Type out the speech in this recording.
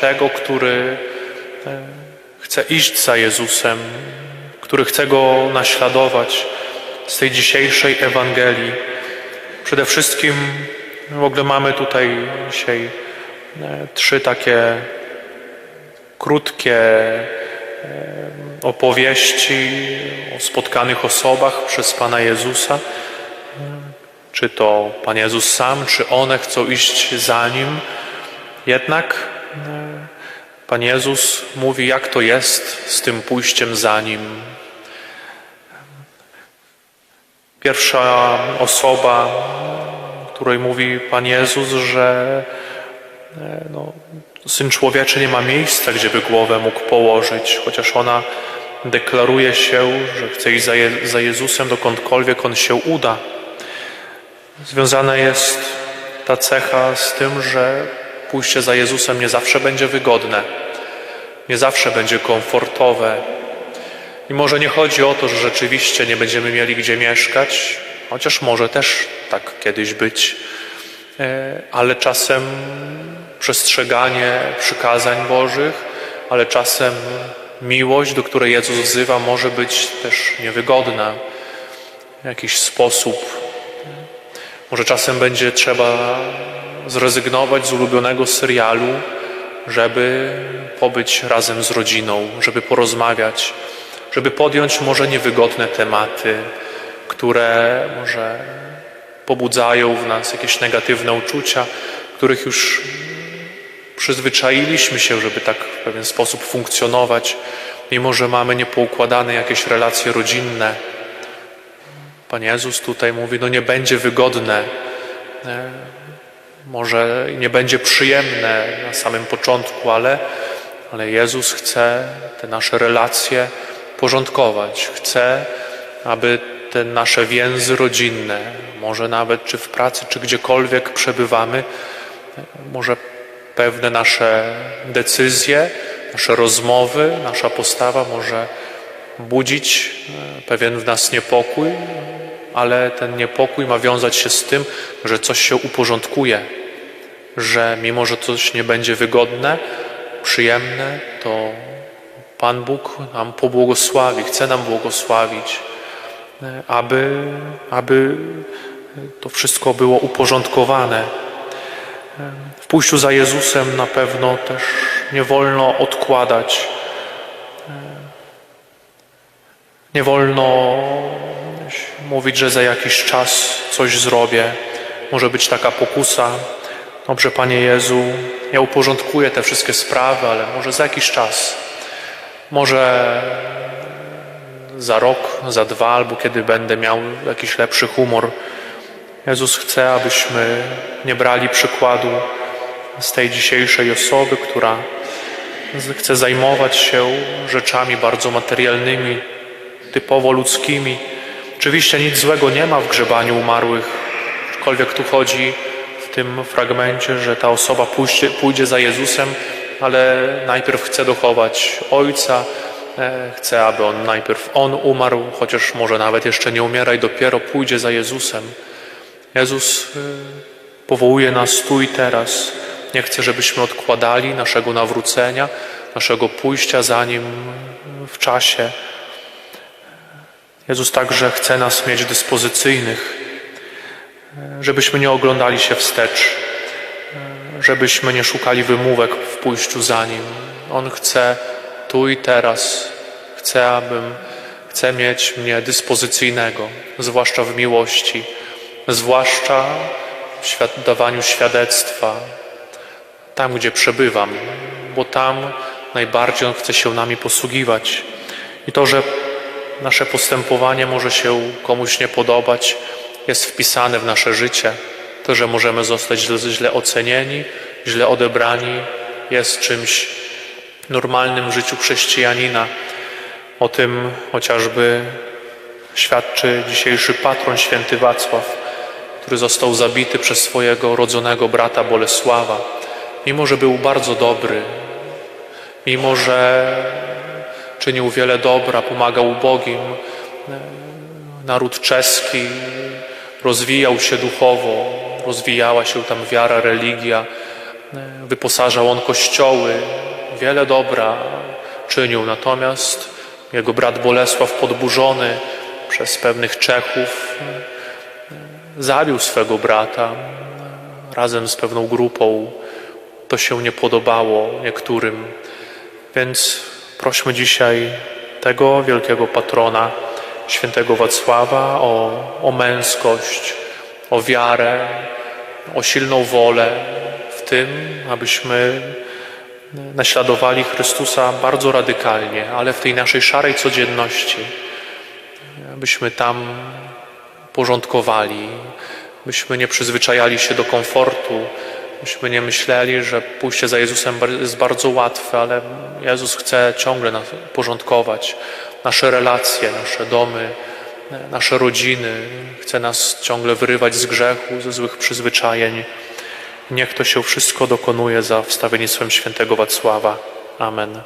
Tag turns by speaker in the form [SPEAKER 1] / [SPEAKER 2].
[SPEAKER 1] Tego, który chce iść za Jezusem, który chce Go naśladować z tej dzisiejszej Ewangelii. Przede wszystkim w ogóle mamy tutaj dzisiaj e, trzy takie krótkie opowieści o spotkanych osobach przez Pana Jezusa. Czy to Pan Jezus sam, czy one chcą iść za Nim. Jednak Pan Jezus mówi, jak to jest z tym pójściem za Nim. Pierwsza osoba, której mówi Pan Jezus, że e, no, Syn Człowieczy nie ma miejsca, gdzie by głowę mógł położyć, chociaż ona deklaruje się, że chce iść za, Je- za Jezusem dokądkolwiek On się uda. Związana jest ta cecha z tym, że pójście za Jezusem nie zawsze będzie wygodne, nie zawsze będzie komfortowe. I może nie chodzi o to, że rzeczywiście nie będziemy mieli gdzie mieszkać, chociaż może też tak kiedyś być, E, ale czasem przestrzeganie przykazań Bożych, ale czasem miłość, do której Jezus wzywa, może być też niewygodna w jakiś sposób. Może czasem będzie trzeba zrezygnować z ulubionego serialu, żeby pobyć razem z rodziną, żeby porozmawiać, żeby podjąć może niewygodne tematy, które może pobudzają w nas jakieś negatywne uczucia, których już przyzwyczailiśmy się, żeby tak w pewien sposób funkcjonować, mimo że mamy niepoukładane jakieś relacje rodzinne. Pan Jezus tutaj mówi, no nie będzie wygodne, e, może nie będzie przyjemne na samym początku, ale, ale Jezus chce te nasze relacje porządkować. Chce, aby te nasze więzy rodzinne, może nawet czy w pracy, czy gdziekolwiek przebywamy, może pewne nasze decyzje, nasze rozmowy, nasza postawa może budzić e, pewien w nas niepokój, ale ten niepokój ma wiązać się z tym, że coś się uporządkuje, że mimo, że coś nie będzie wygodne, przyjemne, to Pan Bóg nam pobłogosławi, chce nam błogosławić, aby, aby to wszystko było uporządkowane. W pójściu za Jezusem na pewno też nie wolno odkładać. Nie wolno mówić, że za jakiś czas coś zrobię. Może być taka pokusa. Dobrze, Panie Jezu, ja uporządkuję te wszystkie sprawy, ale może za jakiś czas. Może za rok, za dwa, albo kiedy będę miał jakiś lepszy humor. Jezus chce, abyśmy nie brali przykładu z tej dzisiejszej osoby, która chce zajmować się rzeczami bardzo materialnymi, typowo ludzkimi. Oczywiście nic złego nie ma w grzebaniu umarłych, aczkolwiek tu chodzi w tym fragmencie, że ta osoba pójdzie, pójdzie za Jezusem, ale najpierw chce dochować Ojca, e, chce, aby On najpierw On umarł, chociaż może nawet jeszcze nie umiera i dopiero pójdzie za Jezusem. Jezus y, powołuje nas tu i teraz. Nie chce, żebyśmy odkładali naszego nawrócenia, naszego pójścia za Nim w czasie. Jezus także chce nas mieć dyspozycyjnych, żebyśmy nie oglądali się wstecz, żebyśmy nie szukali wymówek w pójściu za Nim. On chce tu i teraz. Chce, abym, chce mieć mnie dyspozycyjnego, zwłaszcza w miłości zwłaszcza w dawaniu świadectwa, tam gdzie przebywam, bo tam najbardziej On chce się nami posługiwać. I to, że nasze postępowanie może się komuś nie podobać, jest wpisane w nasze życie. To, że możemy zostać źle, ocenieni, źle odebrani, jest czymś normalnym w życiu chrześcijanina. O tym chociażby świadczy dzisiejszy patron święty Wacław, który został zabity przez swojego rodzonego brata Bolesława. Mimo, że był bardzo dobry, mimo, że czynił wiele dobra, pomagał ubogim, naród czeski rozwijał się duchowo, rozwijała się tam wiara, religia, wyposażał on kościoły, wiele dobra czynił, natomiast jego brat Bolesław podburzony przez pewnych Czechów zabił swego brata razem z pewną grupą. To się nie podobało niektórym, więc prośmy dzisiaj tego wielkiego patrona, świętego Wacława, o, o męskość, o wiarę, o silną wolę w tym, abyśmy naśladowali Chrystusa bardzo radykalnie, ale w tej naszej szarej codzienności, abyśmy tam porządkowali, byśmy nie przyzwyczajali się do komfortu, byśmy nie myśleli, że pójście za Jezusem jest bardzo łatwe, ale Jezus chce ciągle porządkować, nasze relacje, nasze domy, nasze rodziny, chce nas ciągle wyrywać z grzechu, ze złych przyzwyczajeń. Niech to się wszystko dokonuje za wstawiennictwem świętego Wacława. Amen.